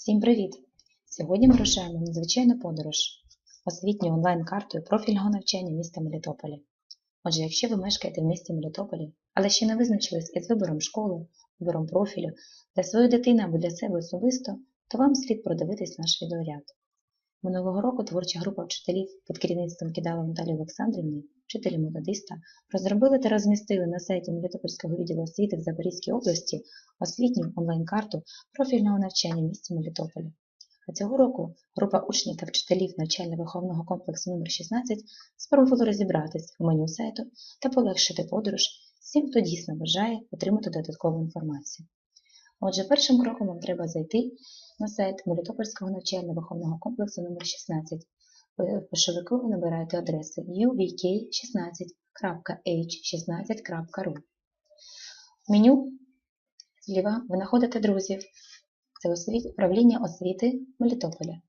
Всім привіт! Сьогодні ми рушаємо в надзвичайну подорож освітньою онлайн-картою профільного навчання міста Мелітополі. Отже, якщо ви мешкаєте в місті Мелітополі, але ще не визначились із вибором школи, вибором профілю для своєї дитини або для себе особисто, то вам слід продивитись наш відеоряд. Минулого року творча група вчителів під керівництвом Кидала Наталії Олександрівни, вчителі методиста, розробили та розмістили на сайті Мелітопольського відділу освіти в Запорізькій області освітню онлайн-карту профільного навчання в місті Мелітополі. А цього року група учнів та вчителів навчально-виховного комплексу номер 16 спробувала розібратись в меню сайту та полегшити подорож всім, хто дійсно бажає отримати додаткову інформацію. Отже, першим кроком вам треба зайти на сайт Мелітопольського навчально-виховного комплексу номер 16 В пошовику ви набираєте адресу uvk16.h16.ru. В меню зліва ви знаходите друзів. Це управління освіти Мелітополя.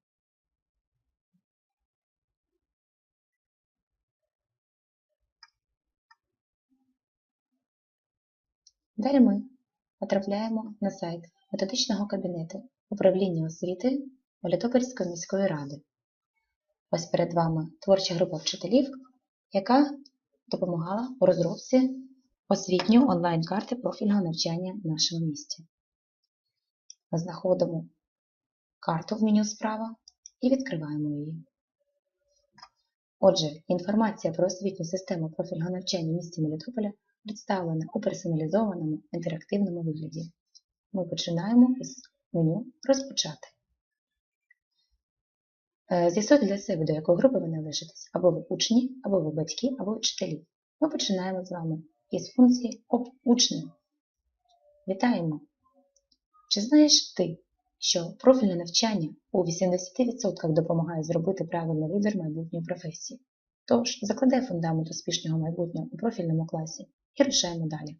Далі ми потрапляємо на сайт методичного кабінету управління освіти Мелітопольської міської ради. Ось перед вами творча група вчителів, яка допомагала у розробці освітньої онлайн-карти профільного навчання в нашому місті. Ми знаходимо карту в меню справа і відкриваємо її. Отже, інформація про освітню систему профільного навчання в місті Мелітополя представлена у персоналізованому інтерактивному вигляді. Ми починаємо із меню Розпочати. З'ясуйте для себе, до якої групи ви належитесь, або ви учні, або ви батьки, або вчителі. Ми починаємо з вами із функції ОП учні. Вітаємо! Чи знаєш ти, що профільне навчання у 80% допомагає зробити правильний вибір майбутньої професії? Тож, закладай фундамент успішного майбутнього у профільному класі і рушаємо далі.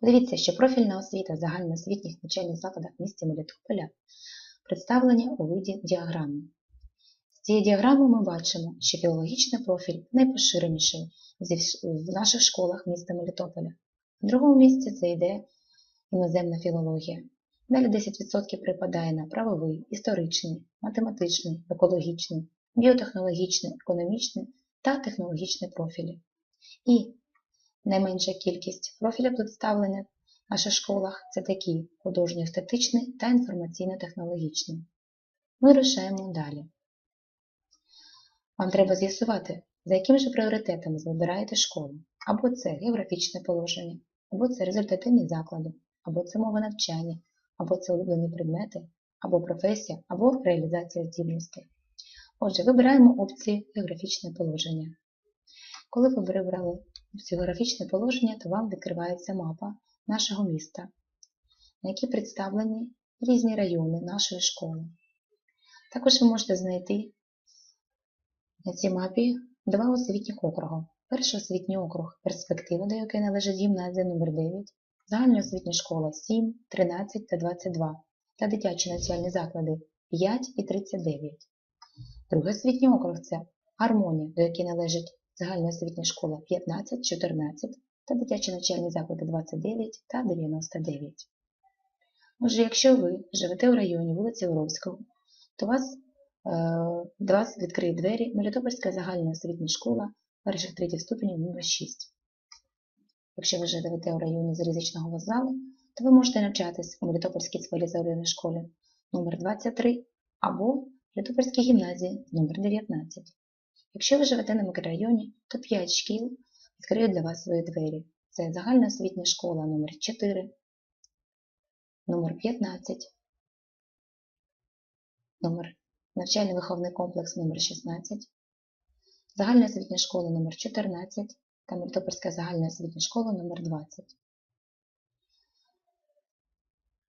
Подивіться, що профільна освіта в загальноосвітніх навчальних закладах в місті Мелітополя представлені у виді діаграми. З цієї діаграми ми бачимо, що філологічний профіль найпоширеніший в наших школах міста Мелітополя. В другому місці це йде іноземна філологія. Далі 10% припадає на правовий, історичний, математичний, екологічний, біотехнологічний, економічний та технологічний профілі. І найменша кількість профілів представлення в наших школах це такі художньо-естетичний та інформаційно-технологічний. Ми рушаємо далі. Вам треба з'ясувати, за яким же пріоритетом ви вибираєте школу. Або це географічне положення, або це результативні заклади, або це мова навчання, або це улюблені предмети, або професія, або реалізація здібностей. Отже, вибираємо опції географічне положення. Коли ви вибрали опцію географічне положення, то вам відкривається мапа нашого міста, на якій представлені різні райони нашої школи. Також ви можете знайти на цій мапі два освітніх округи. Перший освітній округ перспектива, до якої належить гімназія номер 9 загальна освітня школа 7, 13 та 22 та дитячі навчальні заклади 5 і 39. Другий освітній округ це Гармонія, до якої належить загальна освітня школа 15, 14 та дитячі навчальні заклади 29 та 99. Отже, якщо ви живете у районі вулиці Уровського, то вас, е, до вас відкриє двері Мелітопольська загальна освітня школа перших третіх ступенів номер 6. Якщо ви живете у районі залізничного вокзалу, то ви можете навчатись у Мелітопольській спеціалізованій школі номер 23 або Мелітопольській гімназії номер 19 Якщо ви живете на мікрорайоні, то 5 шкіл відкриють для вас свої двері. Це загальна освітня школа номер 4 номер 15 номер навчально-виховний комплекс номер 16 загальна освітня школа номер 14 та Мелітопольська загальна освітня школа номер 20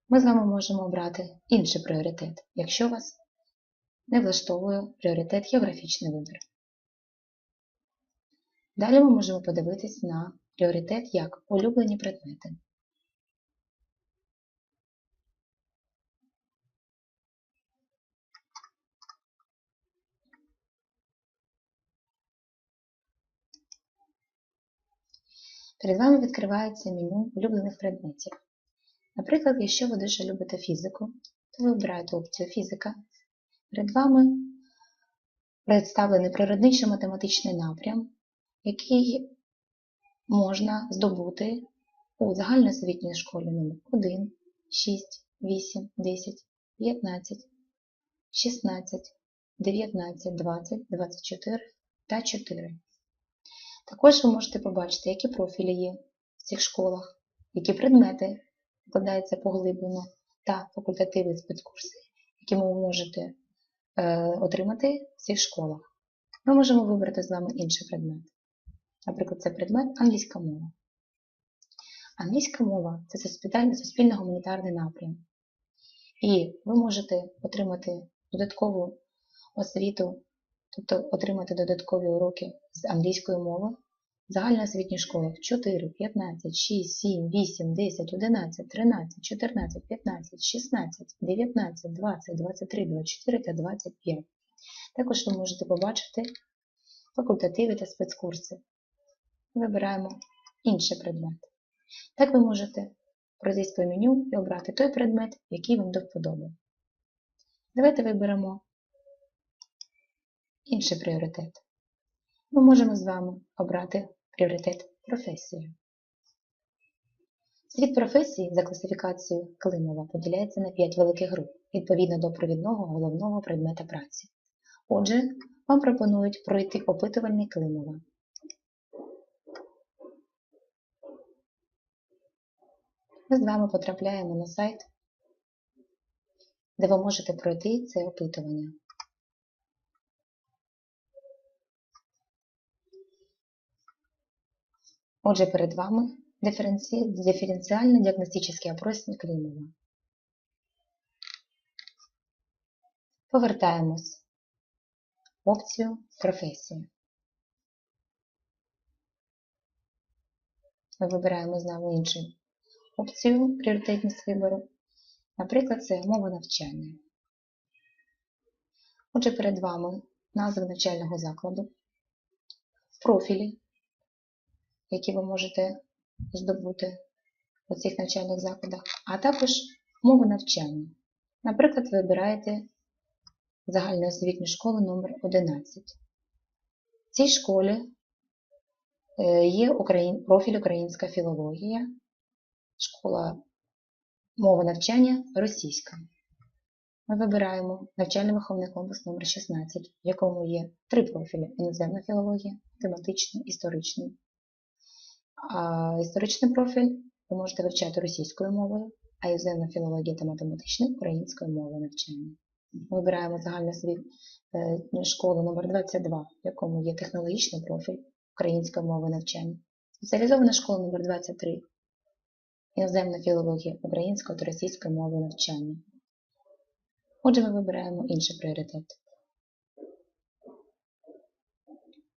Ми з вами можемо обрати інший пріоритет, якщо вас не влаштовує пріоритет географічний вибір. Далі ми можемо подивитись на пріоритет як улюблені предмети. Перед вами відкривається меню улюблених предметів. Наприклад, якщо ви дуже любите фізику, то ви обираєте опцію фізика. Перед вами представлений природничо-математичний напрям, який можна здобути у загальноосвітній школі номер 1, 6, 8, 10, 15, 16, 19, 20, 24 та 4. Також ви можете побачити, які профілі є в цих школах, які предмети викладаються поглиблено та факультативи спецкурси, які ви можете е, отримати в цих школах. Ми можемо вибрати з вами інший предмет. Наприклад, це предмет англійська мова. Англійська мова це суспільно-гуманітарний напрям. І ви можете отримати додаткову освіту, тобто отримати додаткові уроки з англійської мови в загальноосвітніх школах 4, 15, 6, 7, 8, 10, 11, 13, 14, 15, 16, 19, 20, 23, 24 та 25. Також ви можете побачити факультативи та спецкурси. Вибираємо інший предмет. Так ви можете пройтись по меню і обрати той предмет, який вам до вподоби. Давайте виберемо інший пріоритет. Ми можемо з вами обрати пріоритет професії. Світ професії за класифікацією Климова поділяється на 5 великих груп відповідно до провідного головного предмета праці. Отже, вам пропонують пройти опитувальний Климова. Ми з вами потрапляємо на сайт, де ви можете пройти це опитування. Отже, перед вами дифференциально-диагностический опросник Климова. Повертаємось в опцію професії. Ми вибираємо знову іншу опцію пріоритетність вибору. Наприклад, це мова навчання. Отже, перед вами назва навчального закладу, профілі які ви можете здобути у цих навчальних закладах, а також мови навчання. Наприклад, ви обираєте загальноосвітню школу номер 11 В цій школі е, є профіль Українська філологія, школа мови навчання російська. Ми вибираємо навчально-виховний комплекс номер 16 в якому є три профілі іноземна філологія, тематичний, історичний а історичний профіль ви можете вивчати російською мовою, а іноземна філологія та математичний українською мовою навчання. Ми Вибираємо загальну е, школу номер 22 в якому є технологічний профіль української мови навчання. Спеціалізована школа номер 23 іноземна філологія української та російської мови навчання. Отже, ми вибираємо інший пріоритет.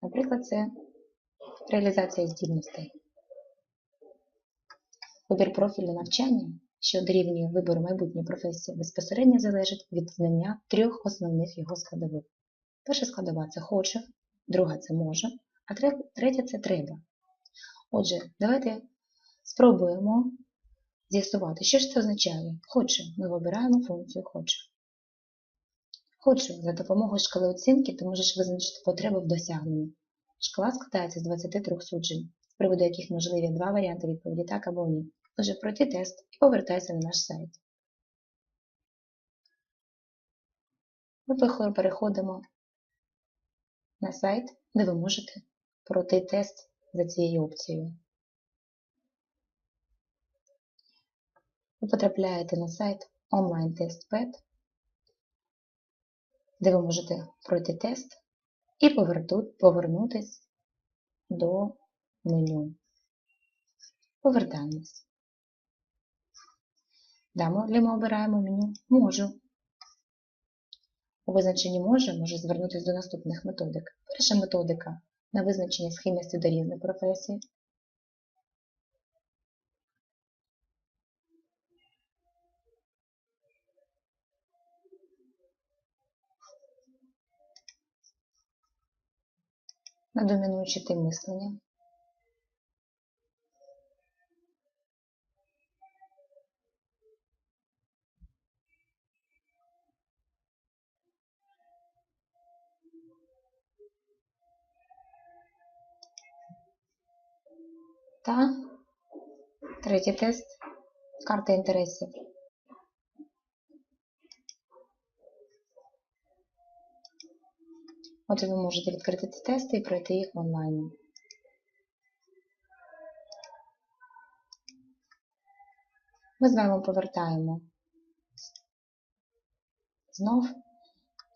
Наприклад, це реалізація здібностей. Вибір профілю навчання, що дорівнює вибору майбутньої професії, безпосередньо залежить від знання трьох основних його складових. Перша складова це хочу, друга це може, а третя це треба. Отже, давайте спробуємо з'ясувати, що ж це означає. Хочу. Ми вибираємо функцію хочу. Хочу, за допомогою шкали оцінки ти можеш визначити потребу в досягненні. Шкала складається з 23 суджень з приводу яких можливі два варіанти відповіді так або ні. Отже, пройти тест і повертайся на наш сайт. Ми переходимо на сайт, де ви можете пройти тест за цією опцією. Ви потрапляєте на сайт онлайн-тест-пет, де ви можете пройти тест і повернутися до меню. Повертаємось. Далі ми обираємо меню Можу. У визначенні може може звернутися до наступних методик. Перша методика на визначення схильності до різних професій. на домінуючі тип мислення. Та третій тест карта інтересів. Отже, ви можете відкрити ці тести і пройти їх онлайн. Ми з вами повертаємо знов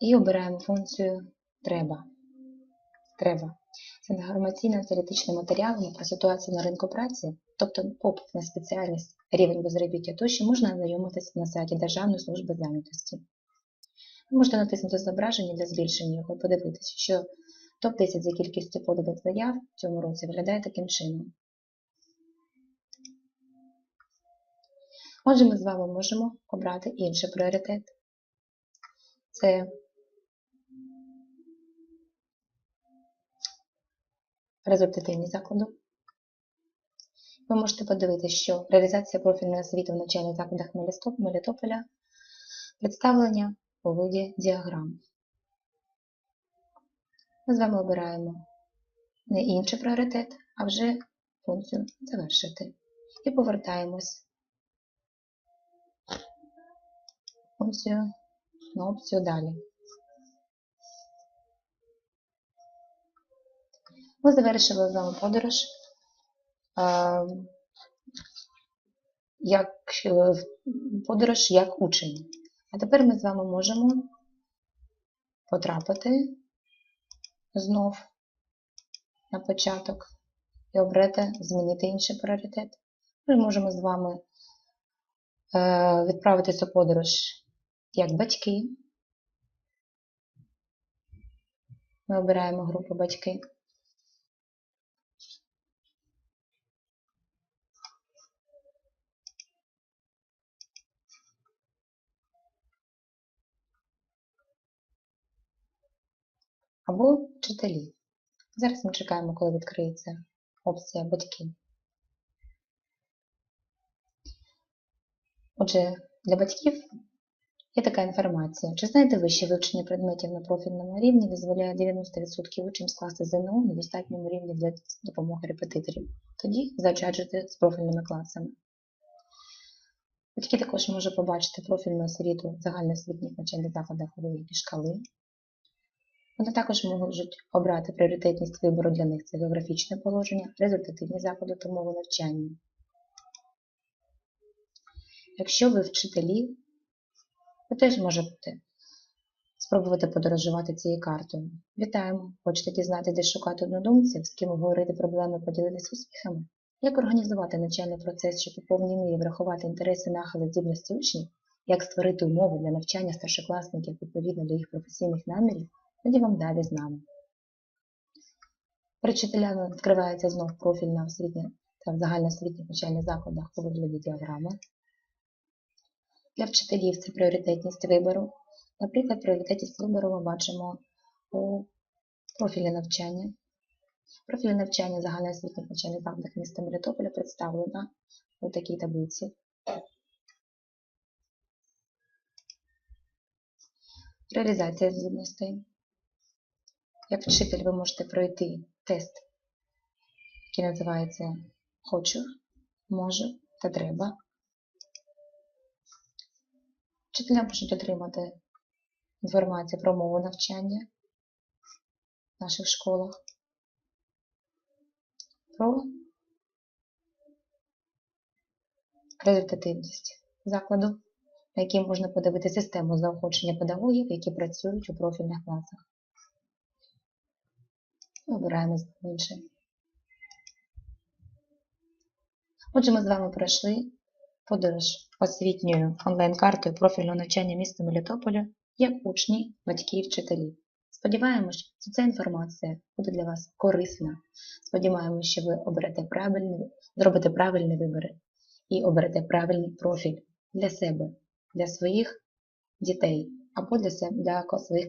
і обираємо функцію треба. Треба. Це інформаційно-теоретичні матеріали про ситуацію на ринку праці, тобто попит на спеціальність, рівень безробіття тощо можна ознайомитися на сайті Державної служби зайнятості. Можете натиснути зображення для збільшення його подивитися, що топ-10 за кількістю поданих заяв в цьому році виглядає таким чином. Отже, ми з вами можемо обрати інший пріоритет. Це результативність закладу. Ви можете подивитися, що реалізація профільної освіти в навчальних закладах Мелітополя представлення у виді діаграм. Ми з вами обираємо не інший пріоритет, а вже функцію завершити. І повертаємось функцію на опцію далі. Ми завершили з вами подорож як подорож як учень. А тепер ми з вами можемо потрапити знов на початок і обрати змінити інший пріоритет. Ми можемо з вами відправитися у подорож як батьки. Ми обираємо групу батьки. Або вчителі. Зараз ми чекаємо, коли відкриється опція батьки. Отже, для батьків є така інформація. Чи знаєте ви, що вивчення предметів на профільному рівні дозволяє 90% учнів скласти ЗНО на достатньому рівні для допомоги репетиторів? Тоді заощаджуйте з профільними класами. Батьки також можуть побачити профільну освіту загальноосвітніх навчальних закладах у вигляді шкали. Вони також можуть обрати пріоритетність вибору для них це географічне положення, результативні заходи та мови навчання. Якщо ви вчителі, ви теж можете спробувати подорожувати цією картою. Вітаємо! Хочете дізнати, де шукати однодумців, з ким обговорити проблеми, поділитися успіхами? Як організувати навчальний процес, щоб у повній мірі врахувати інтереси нахили здібності учнів, як створити умови для навчання старшокласників відповідно до їх професійних намірів, тоді вам далі з нами. Вчителями відкривається знов профіль на освітнє та загальноосвітніх навчальних закладах у вигляді діаграми. Для вчителів це пріоритетність вибору. Наприклад, пріоритетність вибору ми бачимо у профілі навчання. Профілі навчання загальноосвітніх навчальних закладах міста Мелітополя представлена у такій таблиці. Реалізація здібностей. Як вчитель ви можете пройти тест, який називається Хочу, можу та треба. Вчителя можуть отримати інформацію про мову навчання в наших школах, про результативність закладу, на якій можна подивити систему заохочення педагогів, які працюють у профільних класах. Вибираємо інше. Отже, ми з вами пройшли подорож освітньою онлайн-картою профільного навчання міста Мелітополя як учні, батьки і вчителі. Сподіваємось, що ця інформація буде для вас корисна. Сподіваємось, що ви оберете правильний, зробите правильні вибори і оберете правильний профіль для себе, для своїх дітей або для себе, для своїх